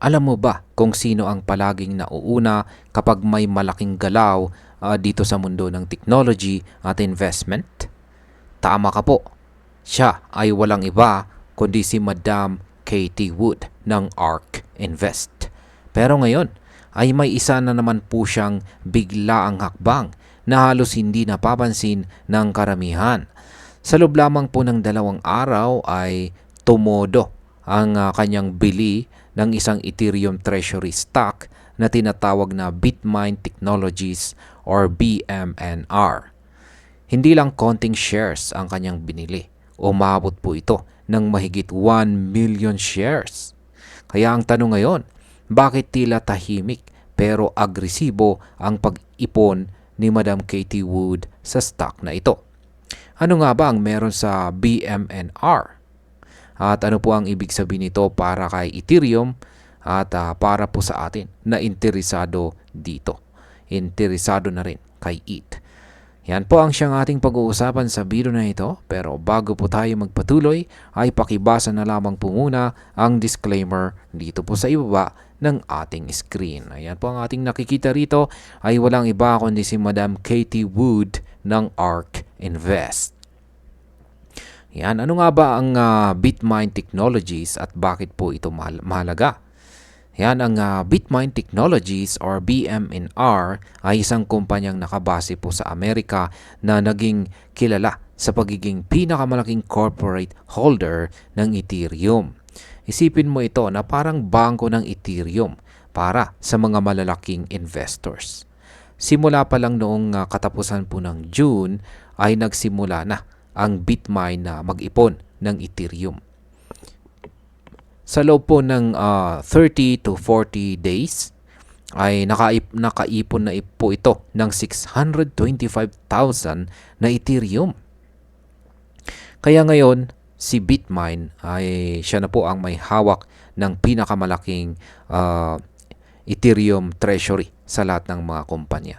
Alam mo ba kung sino ang palaging nauuna kapag may malaking galaw ah, dito sa mundo ng technology at investment? Tama ka po. Siya ay walang iba kundi si Madam Katie Wood ng ARK Invest. Pero ngayon ay may isa na naman po siyang biglaang hakbang na halos hindi napapansin ng karamihan. Sa loob lamang po ng dalawang araw ay tumodo ang ah, kanyang bili ng isang Ethereum treasury stock na tinatawag na Bitmain Technologies or BMNR. Hindi lang konting shares ang kanyang binili. Umabot po ito ng mahigit 1 million shares. Kaya ang tanong ngayon, bakit tila tahimik pero agresibo ang pag-ipon ni Madam Katie Wood sa stock na ito? Ano nga ba ang meron sa BMNR? At ano po ang ibig sabihin nito para kay Ethereum at ah, para po sa atin na interesado dito. Interesado na rin kay ETH. Yan po ang siyang ating pag-uusapan sa video na ito. Pero bago po tayo magpatuloy, ay pakibasa na lamang po muna ang disclaimer dito po sa ibaba ng ating screen. Ayan po ang ating nakikita rito ay walang iba kundi si Madam Katie Wood ng ARK Invest. Yan, ano nga ba ang ah, Bitmine Technologies at bakit po ito mahal- mahalaga? Yan, ang ah, Bitmine Technologies or BMNR ay isang kumpanyang nakabase po sa Amerika na naging kilala sa pagiging pinakamalaking corporate holder ng Ethereum. Isipin mo ito na parang bangko ng Ethereum para sa mga malalaking investors. Simula pa lang noong ah, katapusan po ng June ay nagsimula na ang Bitmine na mag-ipon ng Ethereum. Sa loob po ng ah, 30 to 40 days ay nakaip, nakaipon na po ito ng 625,000 na Ethereum. Kaya ngayon, si Bitmine ay siya na po ang may hawak ng pinakamalaking ah, Ethereum treasury sa lahat ng mga kumpanya.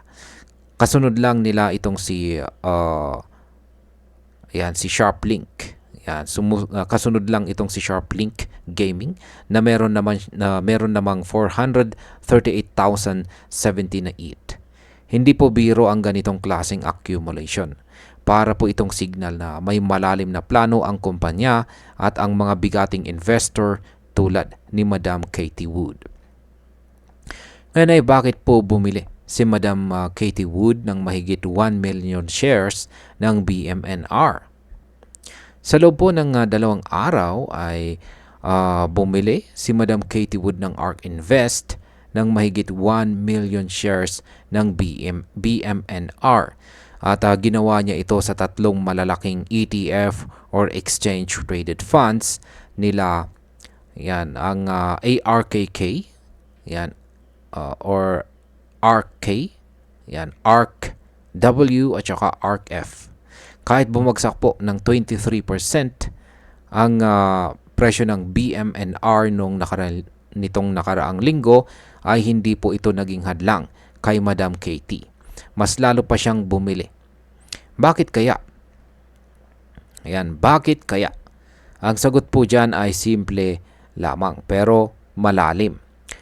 Kasunod lang nila itong si ah, yan si Sharplink. Yan, sumu- ah, kasunod lang itong si Sharplink Gaming na meron naman na meron namang 438,070 na ETH. Hindi po biro ang ganitong klaseng accumulation. Para po itong signal na may malalim na plano ang kumpanya at ang mga bigating investor tulad ni Madam Katie Wood. Ngayon ay bakit po bumili si Madam ah, Katie Wood ng mahigit 1 million shares ng BMNR? Sa loob po ng ah, dalawang araw ay ah, bumili si Madam Katie Wood ng ARK Invest ng mahigit 1 million shares ng BM, BMNR. At ah, ginawa niya ito sa tatlong malalaking ETF or exchange traded funds nila yan ang ah, ARKK yan uh, or ARK, yan, ARK W at saka ARK F. Kahit bumagsak po ng 23% ang ah, presyo ng BMNR nung nakara nitong nakaraang linggo ay hindi po ito naging hadlang kay Madam Katie. Mas lalo pa siyang bumili. Bakit kaya? Ayan, bakit kaya? Ang sagot po dyan ay simple lamang pero malalim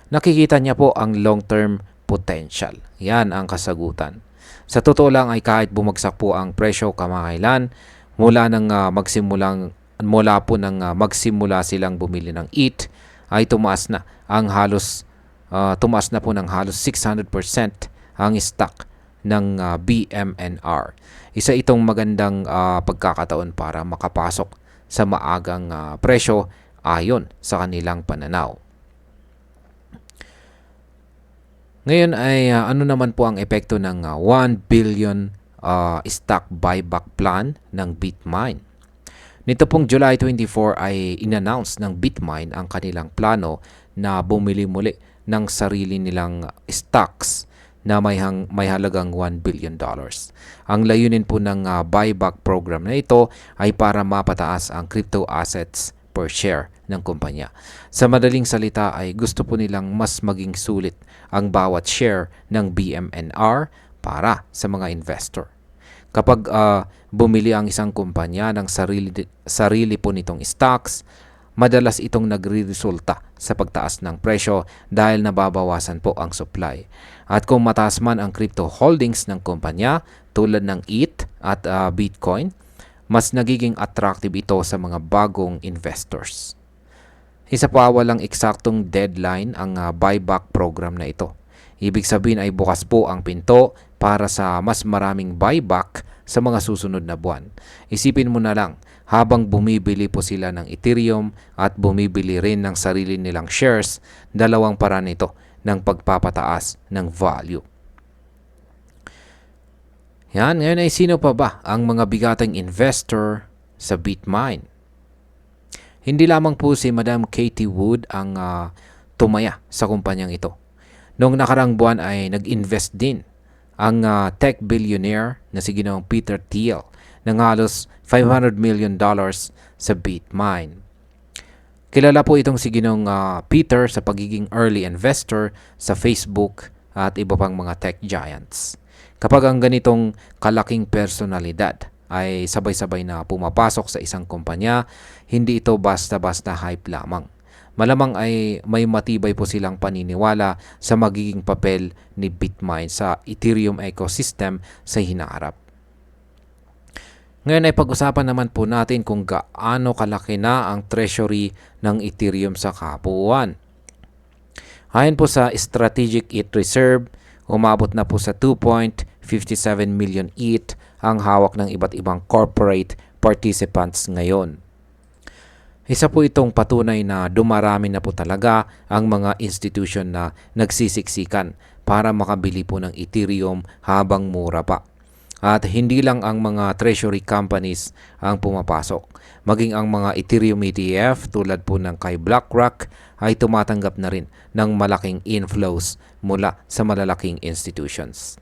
nakikita niya po ang long-term potential. Yan ang kasagutan. Sa totoo lang ay kahit bumagsak po ang presyo kamakailan, mula nang ah, magsimulang mula po nang ah, magsimula silang bumili ng ETH ay tumaas na ang halos ah, tumaas na po ng halos 600% ang stock ng ah, BMNR. Isa itong magandang ah, pagkakataon para makapasok sa maagang ah, presyo ayon sa kanilang pananaw. Ngayon ay ah, ano naman po ang epekto ng ah, 1 billion ah, stock buyback plan ng Bitmine? Nito pong July 24 ay inannounce ng Bitmine ang kanilang plano na bumili muli ng sarili nilang stocks na may, hang, may halagang 1 billion dollars. Ang layunin po ng ah, buyback program na ito ay para mapataas ang crypto assets per share ng kumpanya. Sa madaling salita ay gusto po nilang mas maging sulit ang bawat share ng BMNR para sa mga investor. Kapag ah, bumili ang isang kumpanya ng sarili, sarili po nitong stocks, madalas itong nagre-resulta sa pagtaas ng presyo dahil nababawasan po ang supply. At kung mataas man ang crypto holdings ng kumpanya tulad ng ETH at ah, Bitcoin, mas nagiging attractive ito sa mga bagong investors. Isa pa walang eksaktong deadline ang ah, buyback program na ito. Ibig sabihin ay bukas po ang pinto para sa mas maraming buyback sa mga susunod na buwan. Isipin mo na lang, habang bumibili po sila ng Ethereum at bumibili rin ng sarili nilang shares, dalawang paraan ito ng pagpapataas ng value. Yan, ngayon ay sino pa ba ang mga bigatang investor sa Bitmine? Hindi lamang po si Madam Katie Wood ang ah, tumaya sa kumpanyang ito. Noong nakarang buwan ay nag-invest din ang ah, tech billionaire na si Ginoong Peter Thiel ng halos 500 million dollars sa Bitmine. Kilala po itong si Ginong ah, Peter sa pagiging early investor sa Facebook at iba pang mga tech giants. Kapag ang ganitong kalaking personalidad ay sabay-sabay na pumapasok sa isang kumpanya, hindi ito basta-basta hype lamang. Malamang ay may matibay po silang paniniwala sa magiging papel ni Bitmine sa Ethereum ecosystem sa hinaharap. Ngayon ay pag-usapan naman po natin kung gaano kalaki na ang treasury ng Ethereum sa kabuuan. Ayon po sa Strategic ETH Reserve, umabot na po sa 2.57 million ETH ang hawak ng iba't ibang corporate participants ngayon. Isa po itong patunay na dumarami na po talaga ang mga institution na nagsisiksikan para makabili po ng Ethereum habang mura pa. At hindi lang ang mga treasury companies ang pumapasok. Maging ang mga Ethereum ETF tulad po ng kay BlackRock ay tumatanggap na rin ng malaking inflows mula sa malalaking institutions.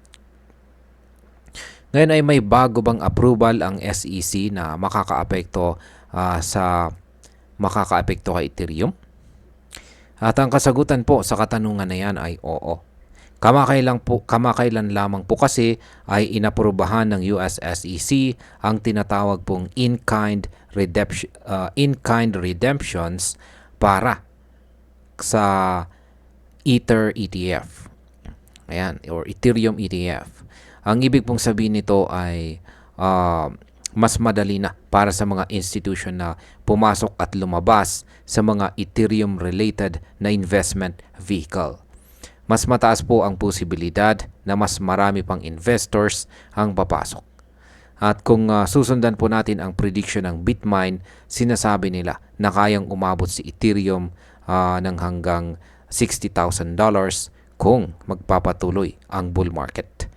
Ngayon ay may bago bang approval ang SEC na makakaapekto ah, sa makakaapekto kay Ethereum? At ang kasagutan po sa katanungan na yan ay oo. Kamakailan, po, kamakailan lamang po kasi ay inaprubahan ng US SEC ang tinatawag pong in-kind redemption, uh, in-kind redemptions para sa Ether ETF. Ayan, or Ethereum ETF. Ang ibig pong sabihin nito ay uh, mas madali na para sa mga institution na pumasok at lumabas sa mga Ethereum-related na investment vehicle. Mas mataas po ang posibilidad na mas marami pang investors ang papasok. At kung uh, susundan po natin ang prediction ng Bitmine, sinasabi nila na kayang umabot si Ethereum uh, ng hanggang $60,000 kung magpapatuloy ang bull market.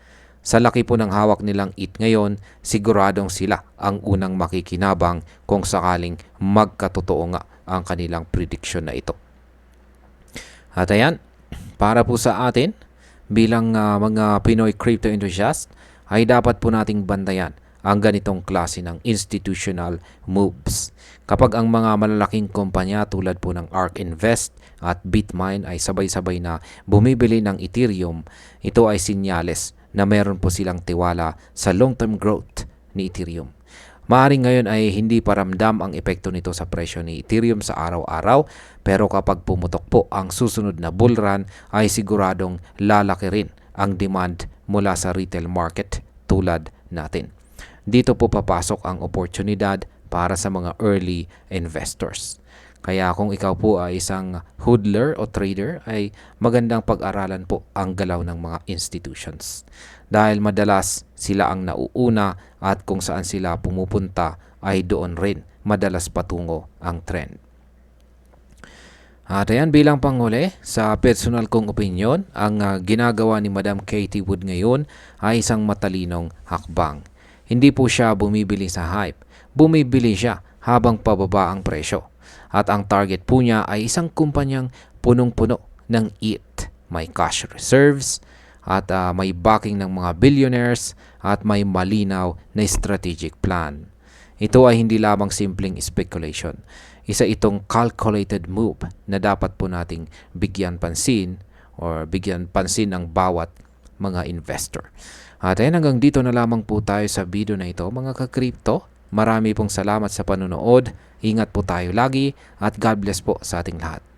Sa laki po ng hawak nilang ETH ngayon, siguradong sila ang unang makikinabang kung sakaling magkatotoo nga ang kanilang prediction na ito. At ayan, para po sa atin, bilang uh, mga Pinoy crypto enthusiast, ay dapat po nating bandayan ang ganitong klase ng institutional moves. Kapag ang mga malalaking kumpanya tulad po ng ARK Invest at Bitmine ay sabay-sabay na bumibili ng Ethereum, ito ay sinyales na meron po silang tiwala sa long-term growth ni Ethereum. Maaring ngayon ay hindi paramdam ang epekto nito sa presyo ni Ethereum sa araw-araw pero kapag pumutok po ang susunod na bull run ay siguradong lalaki rin ang demand mula sa retail market tulad natin. Dito po papasok ang oportunidad para sa mga early investors. Kaya kung ikaw po ay isang hodler o trader ay magandang pag-aralan po ang galaw ng mga institutions. Dahil madalas sila ang nauuna at kung saan sila pumupunta ay doon rin madalas patungo ang trend. At ayan bilang panghuli, sa personal kong opinion, ang uh, ginagawa ni Madam Katie Wood ngayon ay isang matalinong hakbang. Hindi po siya bumibili sa hype, bumibili siya habang pababa ang presyo. At ang target po niya ay isang kumpanyang punong-puno ng ETH. May cash reserves at uh, may backing ng mga billionaires at may malinaw na strategic plan. Ito ay hindi lamang simpleng speculation. Isa itong calculated move na dapat po nating bigyan pansin or bigyan pansin ng bawat mga investor. At ayan hanggang dito na lamang po tayo sa video na ito mga ka-crypto. Marami pong salamat sa panonood. Ingat po tayo lagi at God bless po sa ating lahat.